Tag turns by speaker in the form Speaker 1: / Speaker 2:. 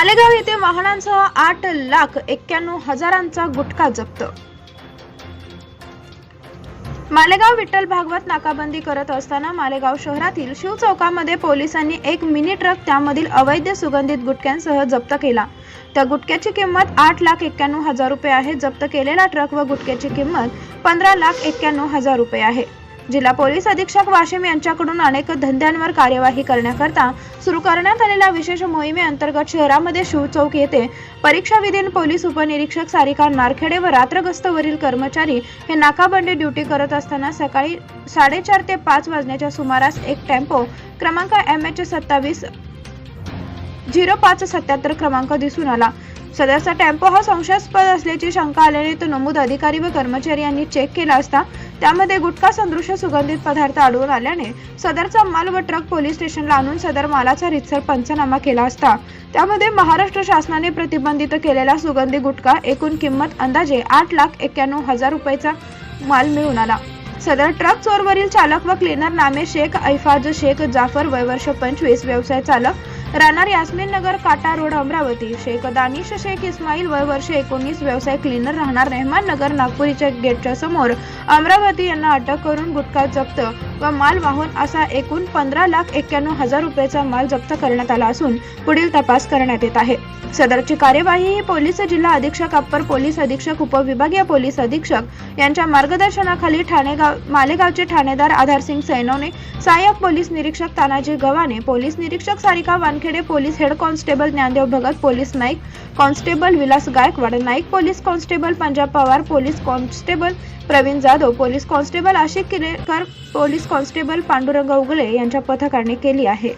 Speaker 1: मालेगाव येथे वाहनांसह आठ लाख एक्क्याण्णव हजारांचा गुटखा जप्त. मालेगाव विठ्ठल भागवत नाकाबंदी करत असताना मालेगाव शहरातील शिव चौकामध्ये पोलिसांनी एक मिनी ट्रक त्यामधील अवैध सुगंधित गुटख्यांसह जप्त केला. त्या गुटख्याची किंमत आठ लाख एक्क्याण्णव हजार रुपये आहे. जप्त केलेला ट्रक व गुटख्याची किंमत पंधरा लाख एक्क्याण्णव हजार रुपये आहे. जिल्हा पोलीस अधीक्षक वाशिम यांच्याकडून अनेक धंद्यांवर कार्यवाही करण्याकरता सुरू करण्यात आलेल्या विशेष मोहिमेअंतर्गत शहरामध्ये शिवचौक येथे परीक्षाविधीन पोलीस उपनिरीक्षक सारिका नारखेडे व रात्रगस्तवरील कर्मचारी हे नाकाबंदी ड्युटी करत असताना सकाळी साडेचार ते पाच वाजण्याच्या सुमारास एक टेम्पो क्रमांक एम एच सत्तावीस झिरो पाच सत्याहत्तर क्रमांक दिसून आला. सदरचा टेम्पो हा संशयास्पद असल्याची शंका आल्याने तो नमूद अधिकारी व कर्मचारी यांनी चेक केला असता त्यामध्ये गुटखा सदृश सुगंधित पदार्थ आढळून आल्याने सदरचा माल व ट्रक पोलीस स्टेशनला आणून सदर मालाचा रितसर पंचनामा केला असता. त्यामध्ये महाराष्ट्र शासनाने प्रतिबंधित केलेला सुगंधी गुटखा एकूण किंमत अंदाजे आठ लाख एक्क्याण्णव हजार रुपयाचा माल मिळून आला. सदर ट्रक चोरवरील चालक व क्लिनर नामे शेख ऐफाज शेख जाफर वय वर्ष पंचवीस व्यवसाय चालक राहणार यास्मिन नगर काटा रोड अमरावती. शेख दानिश शेख इस्माईल वय वर्ष एकोणीस व्यवसाय क्लीनर राहणार रेहमान नगर नागपुरीच्या गेटच्या समोर. अमरावती यांना अटक करून गुटखा जप्त व माल वाहून असा एकूण पंधरा लाख एक्क्याण्णव हजार रुपयाचा माल जप्त करण्यात आला असून पुढील तपास करण्यात येत आहे. सदरची कार्यवाही ही पोलीस जिल्हा अधीक्षक अप्पर पोलीस अधीक्षक उपविभागीय पोलीस अधीक्षक यांच्या मार्गदर्शनाखाली ठाणेगाव मालेगावचे ठाणेदार आधारसिंग सैनवने सहाय्यक पोलीस निरीक्षक तानाजी गव्हाणे पोलीस निरीक्षक Sarika Wankhede police head constable Dnyandev Bhagat police naik constable Vilas Gaikwad naik police constable Punjab Pawar police constable Pravin Jadhav police constable Ashiq Kirekar police constable Pandurang Ugale यांच्या पथकाने केली आहे.